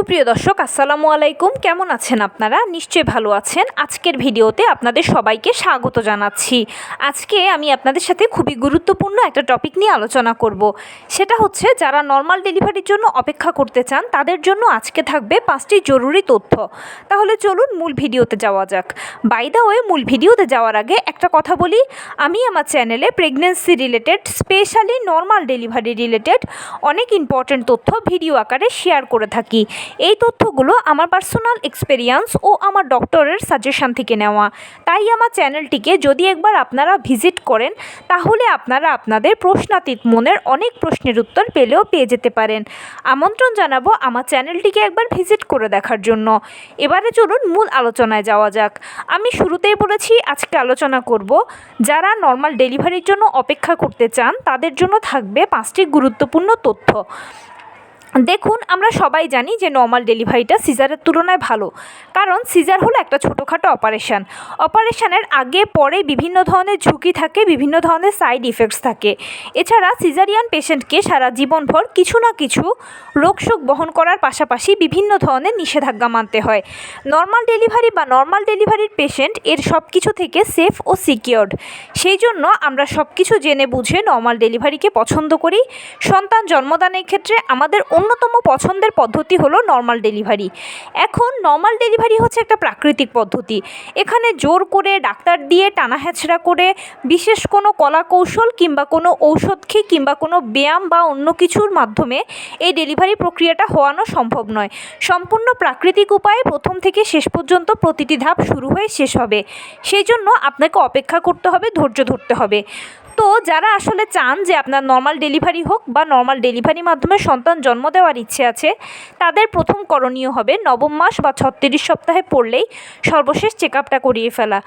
সুপ্রিয় দর্শক, আসসালামু আলাইকুম। কেমন আছেন আপনারা? নিশ্চয়ই ভালো আছেন। আজকের ভিডিওতে আপনাদের সবাইকে স্বাগত জানাচ্ছি। আজকে আমি আপনাদের সাথে খুবই গুরুত্বপূর্ণ একটা টপিক নিয়ে আলোচনা করব। সেটা হচ্ছে, যারা নর্মাল ডেলিভারির জন্য অপেক্ষা করতে চান, তাদের জন্য আজকে থাকবে পাঁচটি জরুরি তথ্য। তাহলে চলুন মূল ভিডিওতে যাওয়া যাক। বাই দ্য ওয়ে মূল ভিডিওতে যাওয়ার আগে একটা কথা বলি। আমি আমার চ্যানেলে pregnancy related specially normal delivery related অনেক ইম্পর্ট্যান্ট তথ্য ভিডিও আকারে শেয়ার করে থাকি। এই তথ্যগুলো আমার পার্সোনাল এক্সপেরিয়েন্স ও আমার ডক্টরের সাজেশান থেকে নেওয়া। তাই আমার চ্যানেলটিকে যদি একবার আপনারা ভিজিট করেন, তাহলে আপনারা আপনাদের প্রশ্নাতীত মনের অনেক প্রশ্নের উত্তর পেলেও পেয়ে যেতে পারেন। আমন্ত্রণ জানাব আমার চ্যানেলটিকে একবার ভিজিট করে দেখার জন্য। এবারে চলুন মূল আলোচনায় যাওয়া যাক। আমি শুরুতেই বলেছি, আজকে আলোচনা করব, যারা নর্মাল ডেলিভারির জন্য অপেক্ষা করতে চান, তাদের জন্য থাকবে পাঁচটি গুরুত্বপূর্ণ তথ্য। দেখুন, আমরা সবাই জানি যে নর্মাল ডেলিভারিটা সিজারের তুলনায় ভালো। কারণ সিজার হলো একটা ছোটোখাটো অপারেশান অপারেশানের আগে, পরে বিভিন্ন ধরনের ঝুঁকি থাকে, বিভিন্ন ধরনের সাইড ইফেক্টস থাকে। এছাড়া সিজারিয়ান পেশেন্টকে সারা জীবনভর কিছু না কিছু রোগশোক বহন করার পাশাপাশি বিভিন্ন ধরনের নিষেধাজ্ঞা মানতে হয়। নর্মাল ডেলিভারি বা নর্মাল ডেলিভারির পেশেন্ট এর সব কিছু থেকে সেফ ও সিকিওর্ড সেই জন্য আমরা সব কিছু জেনে বুঝে নর্মাল ডেলিভারিকে পছন্দ করি। সন্তান জন্মদানের ক্ষেত্রে আমাদের অন্যতম পছন্দের পদ্ধতি হলো নর্মাল ডেলিভারি এখন নর্মাল ডেলিভারি হচ্ছে একটা প্রাকৃতিক পদ্ধতি। এখানে জোর করে ডাক্তার দিয়ে টানা করে বিশেষ কোনো কলা কৌশল কিংবা কোনো ঔষধ খেয়ে কিংবা কোনো ব্যায়াম বা অন্য কিছুর মাধ্যমে এই ডেলিভারি প্রক্রিয়াটা হওয়ানো সম্ভব নয়। সম্পূর্ণ প্রাকৃতিক উপায়ে প্রথম থেকে শেষ পর্যন্ত প্রতিটি ধাপ শুরু হয়ে শেষ হবে। সেই জন্য আপনাকে অপেক্ষা করতে হবে, ধৈর্য ধরতে হবে। তো যারা আসলে চান যে আপনার নর্মাল ডেলিভারি হোক বা নর্মাল ডেলিভারির মাধ্যমে সন্তান জন্ম দেওয়ার ইচ্ছে আছে, তাদের প্রথম করণীয় হবে নবম মাস বা ছত্রিশ সপ্তাহে পড়লেই সর্বশেষ চেক আপটা করিয়ে ফেলা।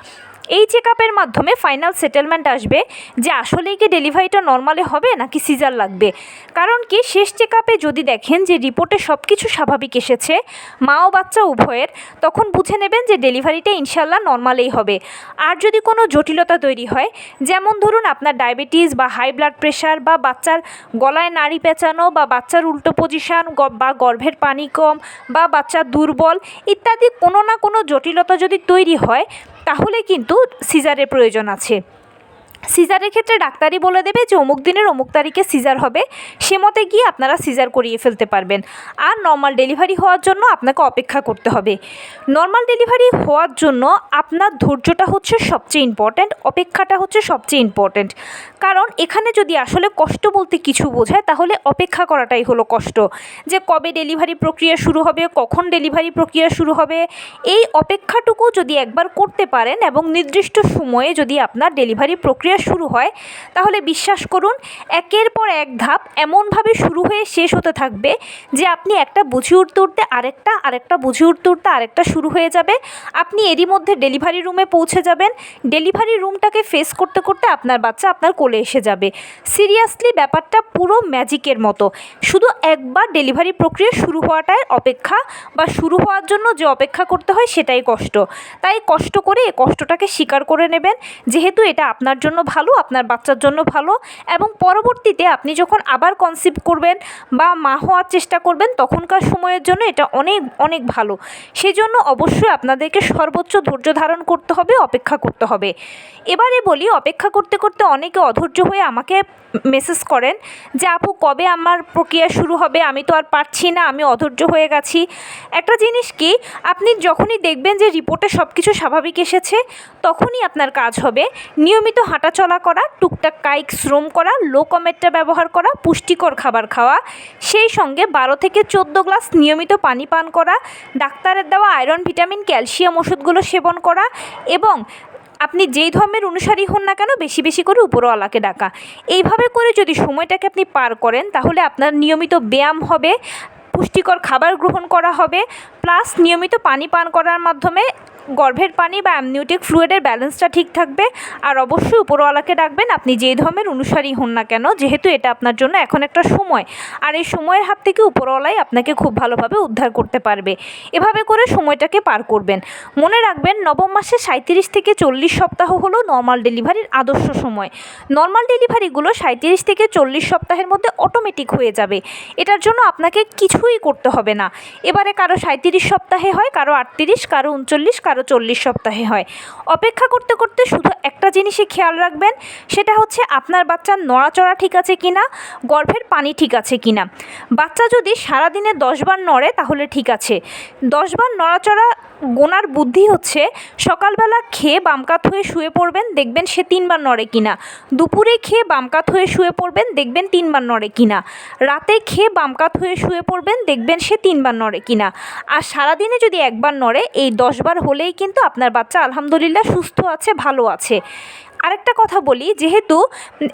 এই চেক আপের মাধ্যমে ফাইনাল সেটেলমেন্ট আসবে যে আসলেই কি ডেলিভারিটা নর্মালে হবে নাকি সিজার লাগবে? কারণ কি শেষ চেক আপে যদি দেখেন যে রিপোর্টে সব কিছু স্বাভাবিক এসেছে, মা ও বাচ্চা উভয়ের, তখন বুঝে নেবেন যে ডেলিভারিটা ইনশাল্লাহ নর্মালেই হবে। আর যদি কোনো জটিলতা তৈরি হয়, যেমন ধরুন আপনার ডায়াবেটিস বা হাই ব্লাড প্রেশার বা বাচ্চার গলায় নাড়ি পেঁচানো বা বাচ্চার উল্টো পজিশান বা গর্ভের পানি কম বা বাচ্চা দুর্বল ইত্যাদি কোনো না কোনো জটিলতা যদি তৈরি হয় তাহলে কিন্তু সিজারের প্রয়োজন আছে। সিজারের ক্ষেত্রে ডাক্তারই বলে দেবে যে অমুক দিনের অমুক তারিখে সিজার হবে। সে মতে গিয়ে আপনারা সিজার করিয়ে ফেলতে পারবেন। আর নর্মাল ডেলিভারি হওয়ার জন্য আপনাকে অপেক্ষা করতে হবে। নর্মাল ডেলিভারি হওয়ার জন্য আপনার ধৈর্যটা হচ্ছে সবচেয়ে ইম্পর্ট্যান্ট অপেক্ষাটা হচ্ছে সবচেয়ে ইম্পর্ট্যান্ট কারণ এখানে যদি আসলে কষ্ট বলতে কিছু বোঝায়, তাহলে অপেক্ষা করাটাই হলো কষ্ট। যে কবে ডেলিভারি প্রক্রিয়া শুরু হবে, কখন ডেলিভারি প্রক্রিয়া শুরু হবে, এই অপেক্ষাটুকু যদি একবার করতে পারেন এবং নির্দিষ্ট সময়ে যদি আপনার ডেলিভারি প্রক্রিয়া শুরু হয়, তাহলে বিশ্বাস করুন, একের পর এক ধাপ এমনভাবে শুরু হয়ে শেষ হতে থাকবে যে আপনি একটা বুঝে উঠতে উঠতে আরেকটা আরেকটা বুঝে উঠতে উঠতে আরেকটা শুরু হয়ে যাবে। আপনি এরই মধ্যে ডেলিভারি রুমে পৌঁছে যাবেন। ডেলিভারি রুমটাকে ফেস করতে করতে আপনার বাচ্চা আপনার কোলে এসে যাবে। সিরিয়াসলি ব্যাপারটা পুরো ম্যাজিকের মতো। শুধু একবার ডেলিভারি প্রক্রিয়া শুরু হওয়াটাই অপেক্ষা বা শুরু হওয়ার জন্য যে অপেক্ষা করতে হয় সেটাই কষ্ট। তাই কষ্ট করে এই কষ্টটাকে স্বীকার করে নেবেন। যেহেতু এটা আপনার জন্য ভালো, আপনার বাচ্চার জন্য ভালো এবং পরবর্তীতে আপনি যখন আবার কনসিভ করবেন বা মা হওয়ার চেষ্টা করবেন, তখনকার সময়ের জন্য এটা অনেক অনেক ভালো। সেই জন্য অবশ্যই আপনাদেরকে সর্বোচ্চ ধৈর্য ধারণ করতে হবে, অপেক্ষা করতে হবে। এবারে বলি, অপেক্ষা করতে করতে অনেকে অধৈর্য হয়ে আমাকে মেসেজ করেন যে, আপু, কবে আমার প্রক্রিয়া শুরু হবে? আমি তো আর পারছি না, আমি অধৈর্য হয়ে গেছি। একটা জিনিস কি, আপনি যখনই দেখবেন যে রিপোর্টে সব কিছু স্বাভাবিক এসেছে, তখনই আপনার কাজ হবে। নিয়মিত হাঁটাচলা করা, টুকটাক কায়িক শ্রম করা লো কমেটটা ব্যবহার করা, পুষ্টিকর খাবার খাওয়া, সেই সঙ্গে বারো থেকে চোদ্দ গ্লাস নিয়মিত পানি পান করা, ডাক্তারের দেওয়া আয়রন, ভিটামিন, ক্যালসিয়াম ওষুধগুলো সেবন করা এবং আপনি যেই ধর্মের অনুসারী হন না কেন, বেশি বেশি করে উপরওয়ালাকে ডাকা। এইভাবে করে যদি সময়টাকে আপনি পার করেন, তাহলে আপনার নিয়মিত ব্যায়াম হবে, পুষ্টিকর খাবার গ্রহণ করা হবে, প্লাস নিয়মিত পানি পান করার মাধ্যমে গর্ভের পানি বা অ্যামনিউটিক ফ্লুইডের ব্যালেন্সটা ঠিক থাকবে। আর অবশ্যই উপরওয়ালাকে ডাকবেন, আপনি যেই ধর্মের অনুসারী হন না কেন, যেহেতু এটা আপনার জন্য এখন একটা সময়। আর এই সময়ের হাত থেকে উপরওয়ালাই আপনাকে খুব ভালোভাবে উদ্ধার করতে পারবে। এভাবে করে সময়টাকে পার করবেন। মনে রাখবেন, নবম মাসে সাঁত্রিশ থেকে চল্লিশ সপ্তাহ হলো নর্মাল ডেলিভারির আদর্শ সময়। নর্মাল ডেলিভারিগুলো সাঁত্রিশ থেকে চল্লিশ সপ্তাহের মধ্যে অটোমেটিক হয়ে যাবে। এটার জন্য আপনাকে কিছুই করতে হবে না। এবারে কারও সাঁত্রিশ সপ্তাহে হয়, কারও আটত্রিশ, কারও উনচল্লিশ, কারও চল্লিশ সপ্তাহে হয়। অপেক্ষা করতে করতে শুধু একটা জিনিসই খেয়াল রাখবেন, সেটা হচ্ছে আপনার বাচ্চার নড়াচড়া ঠিক আছে কি না গর্ভের পানি ঠিক আছে কি না বাচ্চা যদি সারাদিনে দশবার নড়ে তাহলে ঠিক আছে। দশবার নড়াচড়া গোনার বুদ্ধি হচ্ছে সকালবেলা খেয়ে বামকাত হয়ে শুয়ে পড়বেন, দেখবেন সে তিনবার নড়ে কিনা। দুপুরে খেয়ে বামকাত হয়ে শুয়ে পড়বেন, দেখবেন তিনবার নড়ে কিনা। রাতে খেয়ে বামকাত হয়ে শুয়ে পড়বেন, দেখবেন সে তিনবার নড়ে কিনা। আর সারাদিনে যদি একবার নড়ে, এই দশবার হলেই কিন্তু আপনার বাচ্চা আলহামদুলিল্লাহ সুস্থ আছে ভালো আছে। আরেকটা কথা বলি, যেহেতু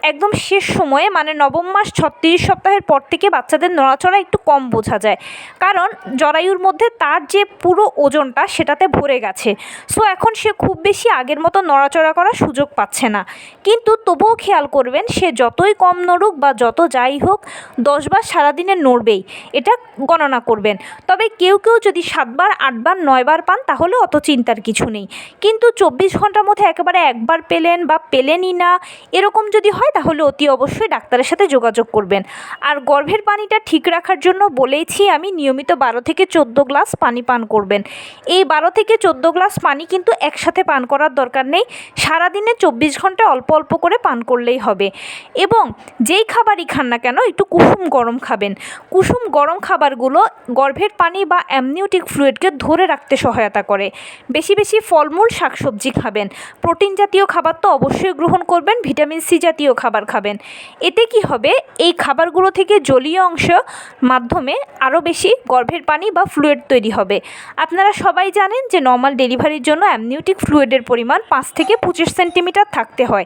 একদম শেষ সময়ে মানে নবম মাস ছত্রিশ সপ্তাহের পর থেকে বাচ্চাদের নড়াচড়া একটু কম বোঝা যায়। কারণ জরায়ুর মধ্যে তার যে পুরো ওজনটা, সেটাতে ভরে গেছে। সো, এখন সে খুব বেশি আগের মতো নড়াচড়া করার সুযোগ পাচ্ছে না। কিন্তু তবুও খেয়াল করবেন, সে যতই কম নড়ুক বা যত যাই হোক দশবার সারাদিনে নড়বেই। এটা গণনা করবেন। তবে কেউ কেউ যদি সাতবার, আটবার, নয়বার পান তাহলে অত চিন্তার কিছু নেই। কিন্তু চব্বিশ ঘণ্টার মধ্যে একেবারে একবার পেলেন বা পেলেনই না। এরকম যদি হয় তাহলে অতি অবশ্যই ডাক্তারের সাথে যোগাযোগ করবেন। আর গর্ভের পানিটা ঠিক রাখার জন্য বলেইছি আমি, নিয়মিত বারো থেকে চোদ্দ গ্লাস পানি পান করবেন। এই বারো থেকে চোদ্দ গ্লাস পানি কিন্তু একসাথে পান করার দরকার নেই। সারাদিনে চব্বিশ ঘণ্টা অল্প অল্প করে পান করলেই হবে। এবং যেই খাবারই খান না কেন, একটু কুসুম গরম খাবেন। কুসুম গরম খাবারগুলো গর্ভের পানি বা অ্যামনিউটিক ফ্লুইডকে ধরে রাখতে সহায়তা করে। বেশি বেশি ফলমূল, শাকসবজি খাবেন। প্রোটিন জাতীয় খাবার তো অবশ্যই গ্রহণ করবেন, ভিটামিন সি জাতীয় খাবার খাবেন। এতে কি হবে? এই খাবারগুলো থেকে জলীয় অংশ মাধ্যমে আরও বেশি গর্ভের পানি বা ফ্লুয়েড তৈরি হবে। আপনারা সবাই জানেন যে নর্মাল ডেলিভারির জন্য অ্যামনিউটিক ফ্লুয়েডের পরিমাণ পাঁচ থেকে পঁচিশ সেন্টিমিটার থাকতে হয়।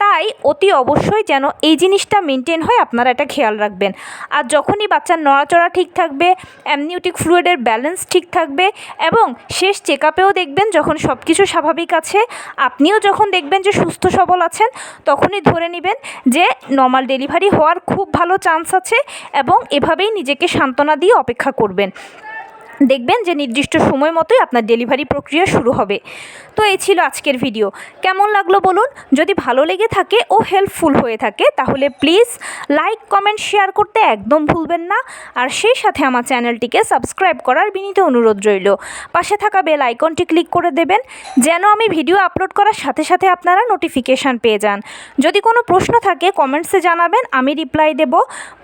তাই অতি অবশ্যই যেন এই জিনিসটা মেনটেন হয় আপনারা এটা খেয়াল রাখবেন। আর যখনই বাচ্চার নড়াচড়া ঠিক থাকবে অ্যামনিউটিক ফ্লুইডের ব্যালেন্স ঠিক থাকবে এবং শেষ চেক আপেও দেখবেন যখন সব কিছু স্বাভাবিক আছে, আপনিও যখন দেখবেন যে সুস্থ সবল আছেন, তখনই ধরে নেবেন যে নর্মাল ডেলিভারি হওয়ার খুব ভালো চান্স আছে এবং এভাবেই নিজেকে সান্ত্বনা দিয়ে অপেক্ষা করবেন। দেখবেন যে নির্দিষ্ট সময় মতোই আপনার ডেলিভারি প্রক্রিয়া শুরু হবে। তো এই ছিল আজকের ভিডিও কেমন লাগল বলুন? যদি ভালো লেগে থাকে ও হেল্পফুল হয়ে থাকে, তাহলে প্লিজ লাইক কমেন্ট শেয়ার করতে একদম ভুলবেন না। আর সেই সাথে আমার চ্যানেলটিকে সাবস্ক্রাইব করার বিনীত অনুরোধ রইল। পাশে থাকা বেল আইকনটি ক্লিক করে দেবেন, যেন আমি ভিডিও আপলোড করার সাথে সাথে আপনারা নোটিফিকেশান পেয়ে যান। যদি কোনো প্রশ্ন থাকে কমেন্টসে জানাবেন, আমি রিপ্লাই দেব।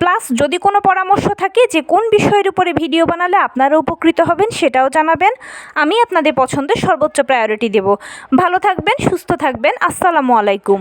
প্লাস যদি কোনো পরামর্শ থাকে যে কোন বিষয়ের উপরে ভিডিও বানালে আপনারা উপকৃত হবেন সেটাও জানাবেন। আমি আপনাদের পছন্দের সর্বোচ্চ প্রায়োরিটি দেব। ভালো থাকবেন, সুস্থ থাকবেন। আসসালামু আলাইকুম।